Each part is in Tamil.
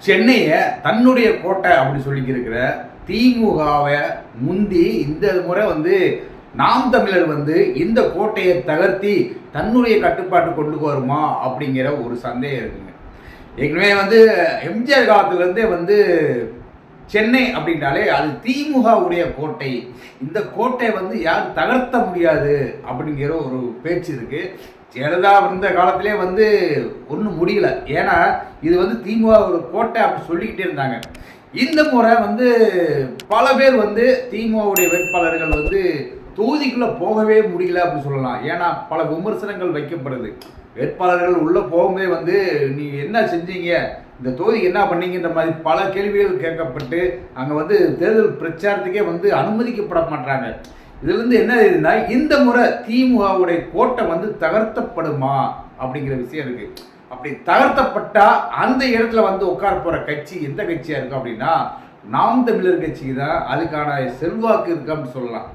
சென்னையை தன்னுடைய கோட்டை அப்படி சொல்லிக்கிருக்கிற திமுகவை முந்தி இந்த முறை வந்து நாம் தமிழர் வந்து இந்த கோட்டையை தகர்த்தி தன்னுடைய கட்டுப்பாட்டு கொண்டு வருமா அப்படிங்கிற ஒரு சந்தேகம் இருக்குங்க. ஏற்கனவே வந்து எம்ஜிஆர் காலத்துலேருந்தே வந்து சென்னை அப்படின்றாலே அது திமுகவுடைய கோட்டை. இந்த கோட்டையை வந்து யாரும் தகர்த்த முடியாது அப்படிங்கிற ஒரு பேச்சு இருக்கு. ஜெயலலிதா இருந்த காலத்திலே வந்து ஒன்றும் முடியல. ஏன்னா இது வந்து திமுக ஒரு கோட்டை அப்படி சொல்லிக்கிட்டே இருந்தாங்க. இந்த முறை வந்து பல பேர் வந்து திமுகவுடைய வேட்பாளர்கள் வந்து தொகுதிக்குள்ளே போகவே முடியல அப்படின்னு சொல்லலாம். ஏன்னா பல விமர்சனங்கள் வைக்கப்படுது. வேட்பாளர்கள் உள்ளே போகும்போதே வந்து நீ என்ன செஞ்சீங்க? இந்த தொகுதிக்கு என்ன பண்ணீங்கன்ற மாதிரி பல கேள்விகள் கேட்கப்பட்டு அங்கே வந்து தேர்தல் பிரச்சாரத்துக்கே வந்து அனுமதிக்கப்பட மாட்டாங்க இதுலேருந்து என்ன இருக்குன்னா இந்த முறை திமுகவுடைய கோட்டை வந்து தகர்த்தப்படுமா அப்படிங்கிற விஷயம் இருக்கு. அப்படி தகர்த்தப்பட்டா அந்த இடத்துல வந்து உட்கார போகிற கட்சி எந்த கட்சியாக இருக்கும் அப்படின்னா நாம் தமிழர் கட்சிக்கு தான் அதுக்கான செல்வாக்கு இருக்கு அப்படின்னு சொல்லலாம்.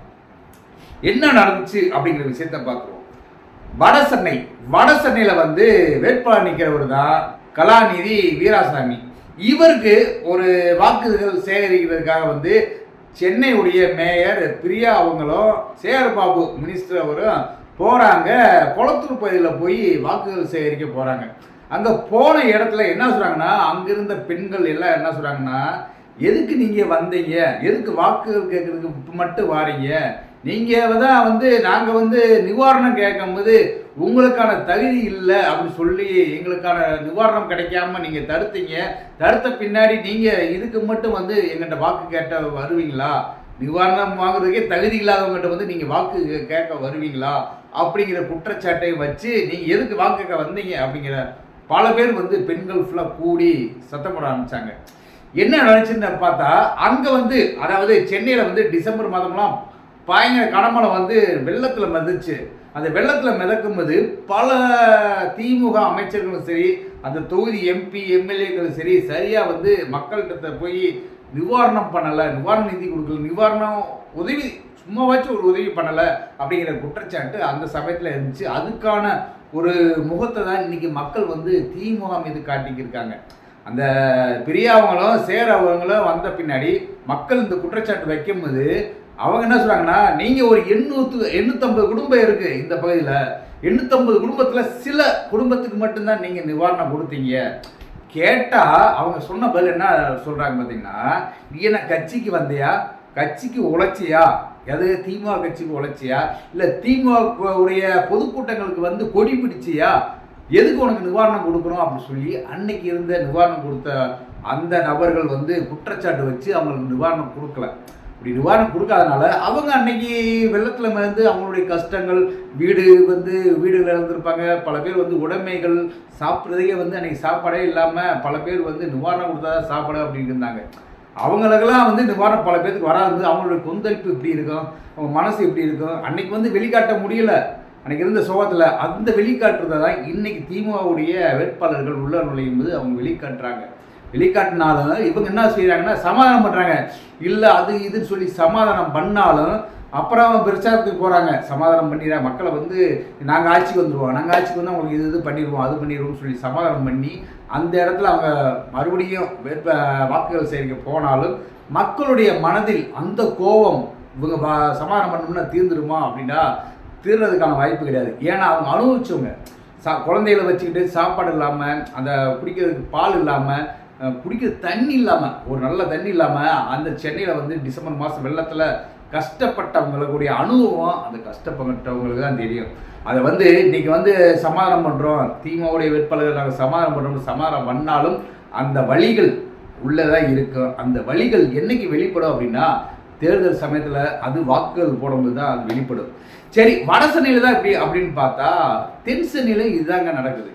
என்ன நடந்துச்சு அப்படிங்கிற விஷயத்த பார்க்குறோம். வட சென்னை வட சென்னையில் வந்து வேட்பாளர் நிற்கிறவர் தான் கலாநிதி வீராசாமி. இவருக்கு ஒரு வாக்குகள் சேகரிக்கிறதுக்காக வந்து சென்னையுடைய மேயர் பிரியா அவங்களும் சேகர் பாபு மினிஸ்டர் அவரும் போகிறாங்க குளத்தூர் பகுதியில் போய் வாக்குகள் சேகரிக்க போகிறாங்க அங்கே போன இடத்துல என்ன சொல்கிறாங்கன்னா அங்கிருந்த பெண்கள் எல்லாம் என்ன சொல்கிறாங்கன்னா எதுக்கு நீங்கள் வந்தீங்க? எதுக்கு வாக்குகள் கேட்குறதுக்கு மட்டும் வாரீங்க? நீங்கள் தான் வந்து நாங்கள் வந்து நிவாரணம் கேட்கும்போது உங்களுக்கான தகுதி இல்லை அப்படின்னு சொல்லி எங்களுக்கான நிவாரணம் கிடைக்காம நீங்கள் தடுத்தீங்க. தடுத்த பின்னாடி நீங்கள் இதுக்கு மட்டும் வந்து எங்கள்கிட்ட வாக்கு கேட்ட வருவீங்களா? நிவாரணம் வாங்குறதுக்கே தகுதி இல்லாதவங்ககிட்ட வந்து நீங்கள் வாக்கு கேட்க வருவீங்களா? அப்படிங்கிற குற்றச்சாட்டை வச்சு நீங்கள் எதுக்கு வாக்கு கேட்க வந்தீங்க? அப்படிங்கிற பல பேர் வந்து பெண்கள் ஃபுல்லாக கூடி சத்தம் போட ஆரம்பிச்சாங்க. என்ன நடந்துச்சுன்னு பார்த்தா அங்கே வந்து அதாவது சென்னையில் வந்து டிசம்பர் மாதம்லாம் பயங்கர கடமலை வந்து வெள்ளத்தில் மிதச்சு அந்த வெள்ளத்தில் மிதக்கும்போது பல திமுக அமைச்சர்களும் சரி அந்த தொகுதி எம்பி எம்எல்ஏக்களும் சரி சரியாக வந்து மக்கள்கிட்ட போய் நிவாரணம் பண்ணலை நிவாரண நிதி கொடுக்கல நிவாரணம் உதவி சும்மாவாச்சும் ஒரு உதவி பண்ணலை அப்படிங்கிற குற்றச்சாட்டு அந்த சமயத்தில் இருந்துச்சு. அதுக்கான ஒரு முகத்தை தான் இன்றைக்கி மக்கள் வந்து திமுக மீது காட்டிக்கிருக்காங்க. அந்த பெரியவங்களும் சேரவங்களும் வந்த பின்னாடி மக்கள் இந்த குற்றச்சாட்டு வைக்கும்போது அவங்க என்ன சொல்கிறாங்கன்னா நீங்கள் ஒரு எண்ணூற்று எண்ணூற்றம்பது குடும்பம் இருக்குது இந்த பகுதியில். எண்ணூற்றம்பது குடும்பத்தில் சில குடும்பத்துக்கு மட்டும்தான் நீங்கள் நிவாரணம் கொடுத்தீங்க. கேட்டால் அவங்க சொன்ன பதில் என்ன சொல்கிறாங்க பார்த்தீங்கன்னா நீ என்ன கட்சிக்கு வந்தியா? கட்சிக்கு உழைச்சியா? எது திமுக கட்சிக்கு உழைச்சியா? இல்லை திமுக உடைய பொதுக்கூட்டங்களுக்கு வந்து கொடி பிடிச்சியா? எதுக்கு உனக்கு நிவாரணம் கொடுக்கணும் அப்படின்னு சொல்லி அன்னைக்கு இருந்த நிவாரணம் கொடுத்த அந்த நபர்கள் வந்து குற்றச்சாட்டு வச்சு அவங்களுக்கு நிவாரணம் கொடுக்கல. இப்படி நிவாரணம் கொடுக்காதனால அவங்க அன்னைக்கு வெள்ளத்தில் வந்து அவங்களுடைய கஷ்டங்கள் வீடு வந்து வீடுகள் இழந்திருப்பாங்க. பல பேர் வந்து உடைமைகள் சாப்பிட்றதுக்கே வந்து அன்னைக்கு சாப்பாடே இல்லாமல் பல பேர் வந்து நிவாரணம் கொடுத்தா சாப்பாடு அப்படின்னு இருந்தாங்க. அவங்களுக்கெல்லாம் வந்து நிவாரணம் பல பேருக்கு வராது. அவங்களுடைய கொந்தளிப்பு எப்படி இருக்கும்? அவங்க மனசு எப்படி இருக்கும்? அன்னைக்கு வந்து வெளிக்காட்ட முடியல. அன்னைக்கு இருந்த சோகத்தில் அந்த வெளிக்காட்டுறதை தான் இன்னைக்கு திமுகவுடைய வேட்பாளர்கள் உள்ள நுழையும் போது அவங்க வெளிக்காட்டுறாங்க. வெளிக்காட்டினாலும் இவங்க என்ன செய்கிறாங்கன்னா சமாதானம் பண்ணுறாங்க இல்லை அது இதுன்னு சொல்லி சமாதானம் பண்ணாலும் அப்புறம் பிரச்சாரத்துக்கு போகிறாங்க சமாதானம் பண்ணிடுற. மக்களை வந்து நாங்கள் ஆட்சிக்கு வந்துடுவோம் நாங்கள் ஆட்சிக்கு வந்து அவங்களுக்கு இது இது பண்ணிடுவோம் அது பண்ணிடுவோம்னு சொல்லி சமாதானம் பண்ணி அந்த இடத்துல அவங்க மறுபடியும் வேட்ப வாக்குகள் சேகரிக்க போனாலும் மக்களுடைய மனதில் அந்த கோபம் இவங்க சமாதானம் பண்ணணும்னா தீர்ந்துடுமா அப்படின்னா தீர்றதுக்கான வாய்ப்பு கிடையாது. ஏன்னா அவங்க அனுபவிச்சவங்க. சா குழந்தைகளை வச்சுக்கிட்டு சாப்பாடு இல்லாமல் அந்த குடிக்கிறதுக்கு பால் இல்லாமல் குடிக்கிற தண்ணி இல்லாமல் ஒரு நல்ல தண்ணி இல்லாமல் அந்த சென்னையில் வந்து டிசம்பர் மாதம் வெள்ளத்தில் கஷ்டப்பட்டவங்களுடைய அனுபவம் அந்த கஷ்டப்பட்டவங்களுக்கு தான் தெரியும். அதை வந்து இன்னைக்கு வந்து சமாதானம் பண்ணுறோம் திமுகவுடைய வேட்பாளர்கள் நாங்கள் சமாதானம் பண்ணுறோம் சமாதானம் பண்ணாலும் அந்த வழிகள் உள்ளதாக இருக்கும் அந்த வழிகள் என்னைக்கு வெளிப்படும் அப்படின்னா தேர்தல் சமயத்தில் அது வாக்குகள் போடும்போது தான் அது வெளிப்படும். சரி வட சென்னையில் தான் இப்படி அப்படின்னு பார்த்தா தென் சென்னையில் இதுதாங்க நடக்குது.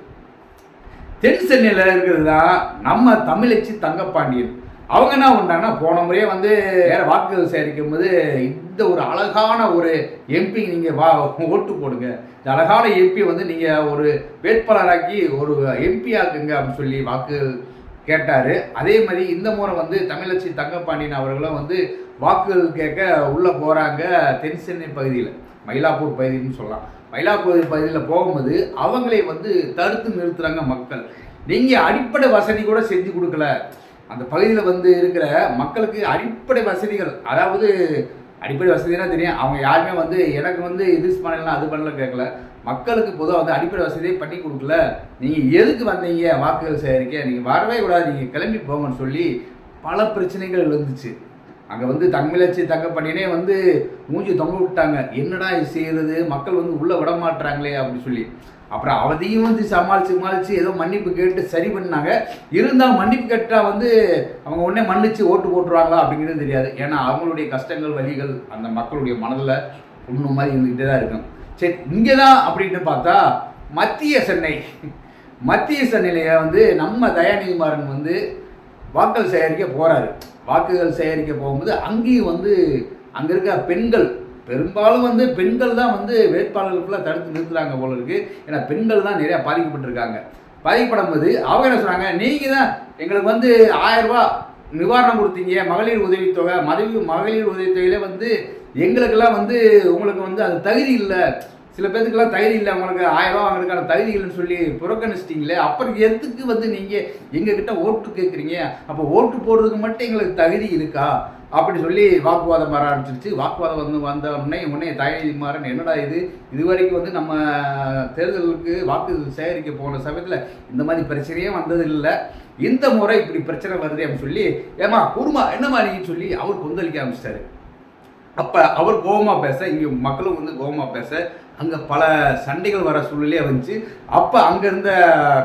தென் சென்னையில் இருக்கிறது தான் நம்ம தமிழச்சி தங்கப்பாண்டியன். அவங்க என்ன பண்ணாங்கன்னா போன முறையே வந்து வேற வாக்குகள் சேகரிக்கும் போது இந்த ஒரு அழகான ஒரு எம்பி நீங்கள் வா ஓட்டு போடுங்க. இந்த அழகான எம்பி வந்து நீங்கள் ஒரு வேட்பாளராக்கி ஒரு எம்பி ஆக்குங்க அப்படின்னு சொல்லி வாக்குகள் கேட்டார். அதே மாதிரி இந்த முறை வந்து தமிழச்சி தங்கப்பாண்டியன் அவர்களும் வந்து வாக்குகள் கேட்க உள்ளே போகிறாங்க தென் சென்னை பகுதியில். மயிலாப்பூர் பகுதின்னு சொல்லலாம். மயிலாப்பூர் பகுதியில் போகும்போது அவங்களே வந்து தடுத்து நிறுத்துகிறாங்க மக்கள். நீங்கள் அடிப்படை வசதி கூட செஞ்சு கொடுக்கல. அந்த பகுதியில் வந்து இருக்கிற மக்களுக்கு அடிப்படை வசதிகள் அதாவது அடிப்படை வசதினா தெரியும். அவங்க யாருமே வந்து எனக்கு வந்து இது பண்ணலாம் அது பண்ணல கேட்கல. மக்களுக்கு பொதுவாக வந்து அடிப்படை வசதியே பண்ணி கொடுக்கல. நீங்கள் எதுக்கு வந்தீங்க? வாக்குகள் சேகரிக்க. நீங்கள் வரவே கூடாது. நீங்கள் கிளம்பி போங்கன்னு சொல்லி பல பிரச்சனைகள் இருந்துச்சு அங்கே வந்து தங்கமிழச்சி தங்க வந்து மூஞ்சி தொங்க விட்டாங்க. என்னடா இது செய்யறது மக்கள் வந்து உள்ளே விட மாட்டுறாங்களே அப்படின்னு சொல்லி. அப்புறம் அவதையும் வந்து சமாளித்து சமாளித்து ஏதோ மன்னிப்பு கேட்டு சரி பண்ணாங்க. இருந்தால் மன்னிப்பு கேட்டால் வந்து அவங்க உடனே மன்னிச்சு ஓட்டு போட்டுருவாங்களா அப்படிங்கிறது தெரியாது. ஏன்னா அவங்களுடைய கஷ்டங்கள் வலிகள் அந்த மக்களுடைய மனதில் ஒன்று மாதிரி இருந்துக்கிட்டே தான் இருக்கும். சரி இங்கே தான் அப்படின்னு பார்த்தா மத்திய சென்னை. மத்திய சென்னையில வந்து நம்ம தயாநிதிமாறன் வந்து வாக்கள் சேகரிக்க போகிறாரு வாக்குகள் சேகரிக்க போகும்போது அங்கேயும் வந்து அங்கே இருக்க பெண்கள் பெரும்பாலும் வந்து பெண்கள் தான் வந்து வேட்பாளர்களுக்குள்ள தடுத்து நிறுத்துறாங்க போல இருக்கு. ஏன்னா பெண்கள் தான் நிறையா பாதிக்கப்பட்டிருக்காங்க. பாதிக்கப்படும் போது அவங்க என்ன சொல்கிறாங்க நீங்கள் தான் எங்களுக்கு வந்து ஆயிரம் ரூபா நிவாரணம் கொடுத்தீங்க. மகளிர் உதவித்தொகை மதவி மகளிர் உதவித்தொகையில வந்து எங்களுக்கெல்லாம் வந்து உங்களுக்கு வந்து அது தகுதி இல்லை. சில பேர்த்துக்கெல்லாம் தகுதி இல்லை அவங்களுக்கு ஆயிரம் ரூபா அவங்களுக்கான தகுதி இல்லைன்னு சொல்லி புறக்கணிச்சிட்டிங்களே அப்புறம் எதுக்கு வந்து நீங்கள் எங்ககிட்ட ஓட்டு கேட்குறீங்க அப்போ ஓட்டு போடுறதுக்கு மட்டும் எங்களுக்கு தகுதி இருக்கா? அப்படி சொல்லி வாக்குவாதம் வர ஆரம்பிச்சிருச்சு. வாக்குவாதம் வந்து வந்த உடனே உடனே தயாரி மாறன் என்னடா இது? இது வரைக்கும் வந்து நம்ம தேர்தலுக்கு வாக்கு சேகரிக்க போன சமயத்தில் இந்த மாதிரி பிரச்சனையே வந்தது இல்லை இந்த முறை இப்படி பிரச்சனை வருது அப்படின்னு சொல்லி ஏமா குருமா என்னமா நீன்னு சொல்லி அவர் கொந்தளிக்க ஆரம்பிச்சிட்டாரு. அப்போ அவர் கோபமா பேச இங்கே மக்களும் வந்து கோபமா பேச அங்கே பல சண்டைகள் வர சூழ்நிலையே வந்துச்சு அப்போ அங்கே இருந்த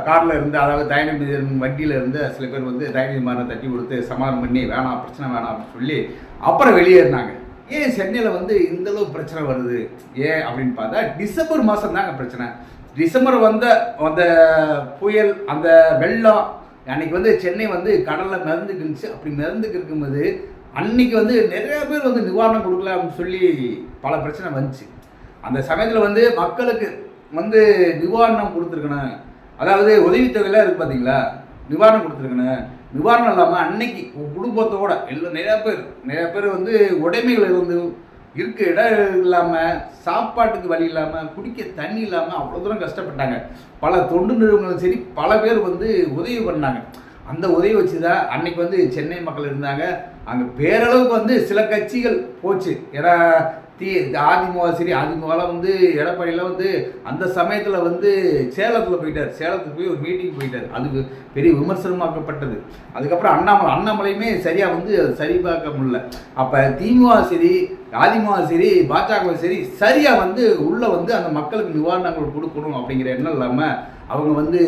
காரில் இருந்த அதாவது தயனமிதன் வண்டியில் இருந்த சில பேர் வந்து தயநிதி மாறனை தட்டி கொடுத்து சமாதானம் பண்ணி வேணாம் பிரச்சனை வேணாம் அப்படின்னு சொல்லி அப்புறம் வெளியேறினாங்க. ஏன் சென்னையில் வந்து இந்த அளவு பிரச்சனை வருது? ஏன் அப்படின்னு பார்த்தா டிசம்பர் மாதம் தாங்க பிரச்சனை. டிசம்பர் வந்த அந்த புயல் அந்த வெள்ளம் அன்னைக்கு வந்து சென்னை வந்து கடலில் மிதந்துக்கு இருந்துச்சு அப்படி மிதந்துக்கு இருக்கும்போது அன்னைக்கு வந்து நிறைய பேர் வந்து நிவாரணம் கொடுக்கல அப்படின்னு சொல்லி பல பிரச்சனை வந்துச்சு. அந்த சமயத்தில் வந்து மக்களுக்கு வந்து நிவாரணம் கொடுத்துருக்கணும். அதாவது உதவித்தொகையெல்லாம் இருக்குது பார்த்தீங்களா நிவாரணம் கொடுத்துருக்கணும். நிவாரணம் இல்லாமல் அன்னைக்கு குடும்பத்தோட எல்லாம் நிறையா பேர் நிறையா பேர் வந்து உடைமைகள் இருந்து இருக்க இடம் இல்லாமல் சாப்பாட்டுக்கு வழி இல்லாமல் குடிக்க தண்ணி இல்லாமல் அவ்வளோ தூரம் கஷ்டப்பட்டாங்க. பல தொண்டு நிறுவனங்களும் சரி பல பேர் வந்து உதவி பண்ணாங்க. அந்த உதவி வச்சு தான் அன்னைக்கு வந்து சென்னை மக்கள் இருந்தாங்க. அங்கே பேரளவுக்கு வந்து சில கட்சிகள் போச்சு. ஏன்னா தி அதிமுக சரி அதிமுகலாம் வந்து எடப்பாடியெலாம் வந்து அந்த சமயத்தில் வந்து சேலத்தில் போயிட்டார். சேலத்துக்கு போய் ஒரு மீட்டிங் போயிட்டார். அதுக்கு பெரிய விமர்சனமாக்கப்பட்டது. அதுக்கப்புறம் அண்ணாமலை அண்ணாமலையுமே சரியாக வந்து சரி பார்க்க முடியல. அப்போ திமுக சரி அதிமுக சரி பாஜக சரி சரியாக வந்து உள்ளே வந்து அந்த மக்களுக்கு நிவாரணங்கள் கொடுக்கணும் அப்படிங்கிற எண்ணம் இல்லாமல் அவங்க வந்து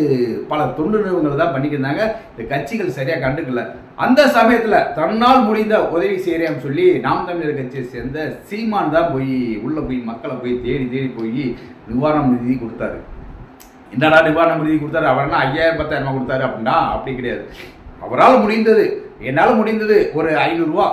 பல தொண்டு நிறுவனங்கள் தான் பண்ணிக்கிருந்தாங்க. இந்த கட்சிகள் சரியாக கண்டுக்கல. அந்த சமயத்தில் தன்னால் முடிந்த உதவி செய்கிறேன்னு சொல்லி நாம் தமிழர் கட்சியை சேர்ந்த சீமான் தான் போய் உள்ளே போய் மக்களை போய் தேடி தேடி போய் நிவாரணம் நிதி கொடுத்தாரு. என்னடா நிவாரணம் நிதி கொடுத்தாரு? அவர்னா ஐயாயிரம் பத்தாயிரம் ரூபாய் கொடுத்தாரு அப்படின்னா அப்படி கிடையாது. அவரால் முடிந்தது என்னால் முடிந்தது ஒரு ஐநூறுரூவா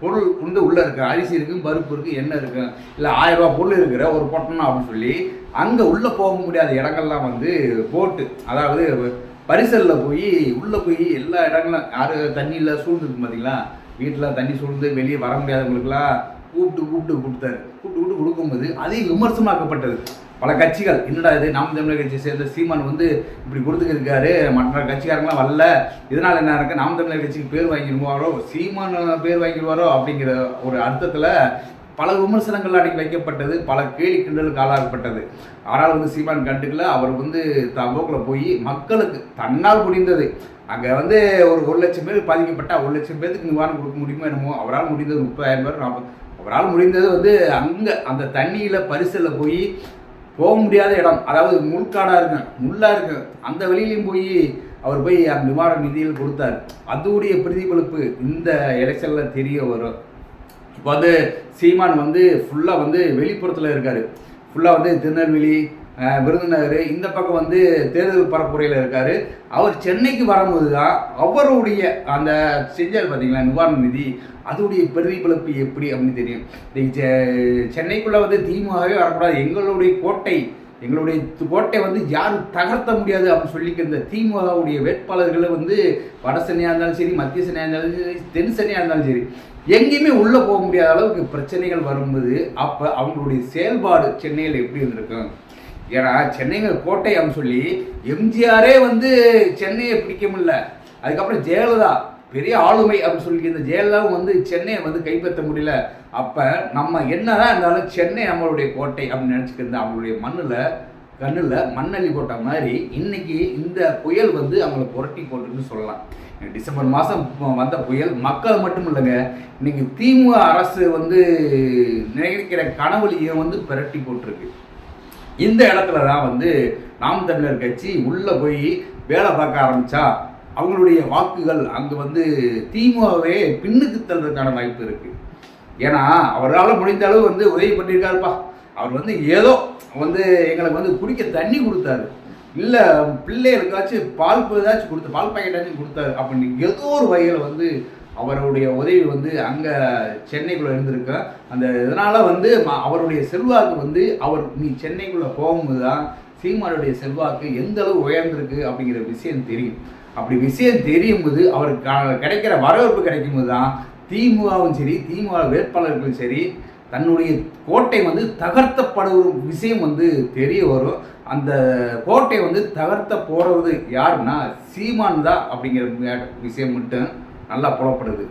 பொருள் வந்து உள்ளே இருக்கு. அரிசி இருக்குது பருப்பு இருக்குது எண்ணெய் இருக்குது இல்லை ஆயிரம் ரூபா பொருள் இருக்கிற ஒரு பொட்டணம் அப்படின்னு சொல்லி அங்கே உள்ளே போக முடியாத இடங்கள்லாம் வந்து போட்டு அதாவது பரிசலில் போய் உள்ளே போய் எல்லா இடங்களும் யார் தண்ணியில் சூழ்ந்துருக்கு பார்த்தீங்களா வீட்டில் தண்ணி சூழ்ந்து வெளியே வர முடியாதவங்களுக்குலாம் கூப்பிட்டு கூப்பிட்டு கொடுத்தாரு கூப்பிட்டு கொடுக்கும்போது அதே விமர்சனமாக்கப்பட்டது. பல கட்சிகள் என்னடா இது நாம் தமிழர் கட்சியை சேர்ந்த சீமான் வந்து இப்படி கொடுத்துக்கிருக்காரு மற்ற கட்சிக்காரங்களாம் வரல இதனால் என்ன இருக்கு நாம் தமிழர் கட்சிக்கு பேர் வாங்கிடுவாரோ சீமான் பேர் வாங்கிடுவாரோ அப்படிங்கிற ஒரு அர்த்தத்தில் பல விமர்சனங்கள் அன்றைக்கி வைக்கப்பட்டது பல கேலி கிண்டலுக்கு ஆளாகப்பட்டது ஆனால் வந்து சீமான் கண்டுக்கல அவர் வந்து தம்போக்கில் போய் மக்களுக்கு தன்னால் முடிந்தது. அங்கே வந்து ஒரு ஒரு லட்சம் பேர் பாதிக்கப்பட்டால் ஒரு லட்சம் பேருக்கு நிவாரணம் கொடுக்க முடியுமோ என்னமோ அவரால் முடிந்தது முப்பதாயிரம் பேர் நாற்பது அவரால் முடிந்தது வந்து அங்கே அந்த தண்ணியில் பரிசலில் போய் போக முடியாத இடம். அதாவது முள்காடாக இருக்கு முள்ளாக இருக்கு. அந்த வழியிலையும் போய் அவர் போய் அந்த நிவாரண நிதியில் கொடுத்தார். அதோடைய பிரதிபலிப்பு இந்த எலெக்ஷனில் தெரிய வரும். இப்போ வந்து சீமான் வந்து ஃபுல்லாக வந்து வெளிப்புறத்தில் இருக்கார். ஃபுல்லாக வந்து திருநெல்வேலி விருதுநகர் இந்த பக்கம் வந்து தேர்தல் பரப்புரையில் இருக்கார். அவர் சென்னைக்கு வரும்போது தான் அவருடைய அந்த செஞ்சார் பார்த்தீங்களா நிவாரண நிதி அதோடைய பிரதிபலிப்பு எப்படி அப்படின்னு தெரியும். செ- சென்னைக்குள்ளே வந்து திமுகவே வரக்கூடாது. எங்களுடைய கோட்டை எங்களுடைய கோட்டை வந்து யாரும் தகர்த்த முடியாது அப்படின்னு சொல்லிக்க திமுகவுடைய வேட்பாளர்களை வந்து வட சென்னையாக இருந்தாலும் சரி மத்திய சென்னையாக இருந்தாலும் சரி தென் சென்னையாக இருந்தாலும் சரி எங்கேயுமே உள்ளே போக முடியாத அளவுக்கு பிரச்சனைகள் வரும்போது அப்போ அவங்களுடைய செயல்பாடு சென்னையில் எப்படி இருந்திருக்கும்? ஏன்னா சென்னைங்க கோட்டை அப்படின்னு சொல்லி எம்ஜிஆரே வந்து சென்னையை பிடிக்க முடியல. அதுக்கப்புறம் ஜெயலலிதா பெரிய ஆளுமை அப்படின்னு சொல்லி இந்த ஜெயலலிதாவும் வந்து சென்னையை வந்து கைப்பற்ற முடியல. அப்போ நம்ம என்னதான் இருந்தாலும் சென்னை நம்மளுடைய கோட்டை அப்படின்னு நினச்சிக்கிறது அவங்களுடைய மண்ணில் கண்ணில் மண்ணள்ளி போட்ட மாதிரி இன்னைக்கு இந்த புயல் வந்து அவங்களை புரட்டி போட்டுன்னு சொல்லலாம். டிசம்பர் மாதம் வந்த புயல் மக்கள் மட்டும் இல்லைங்க இன்னைக்கு திமுக அரசு வந்து நினைக்கிற கனவுலையும் வந்து புரட்டி போட்டிருக்கு. இந்த இடத்துல தான் வந்து நாம் தமிழர் கட்சி உள்ளே போய் வேலை பார்க்க ஆரம்பித்தா அவங்களுடைய வாக்குகள் அங்கே வந்து திமுகவே பின்னுக்கு தள்ளுறதுக்கான வாய்ப்பு இருக்குது ஏன்னா அவரால் முடிந்த அளவு வந்து உதவி பண்ணியிருக்காருப்பா. அவர் வந்து ஏதோ வந்து எங்களுக்கு வந்து குடிக்க தண்ணி கொடுத்தாரு. இல்லை பிள்ளைகளுக்காச்சும் பால் ஏதாச்சும் கொடுத்து பால் பாக்கெட்டாச்சும் கொடுத்தாரு. அப்படின்னு ஏதோ ஒரு வகையில் வந்து அவருடைய உதவி வந்து அங்கே சென்னைக்குள்ளே இருந்திருக்க. அந்த இதனால் வந்து அவருடைய செல்வாக்கு வந்து அவர் நீ சென்னைக்குள்ளே போகும்போது தான் சீமானுடைய செல்வாக்கு எந்த அளவு உயர்ந்திருக்கு அப்படிங்கிற விஷயம் தெரியும். அப்படி விஷயம் தெரியும் போது அவருக்கு க- கிடைக்கிற வரவேற்பு கிடைக்கும் போது தான் திமுகவும் சரி திமுக வேட்பாளர்களும் சரி தன்னுடைய கோட்டை வந்து தகர்த்தப்படுற விஷயம் வந்து தெரிய வரும். அந்த கோட்டை வந்து தகர்த்த போடுறது யாருன்னா சீமான் தான் அப்படிங்கிற விஷயம் மட்டும் நல்லா புலப்படுது.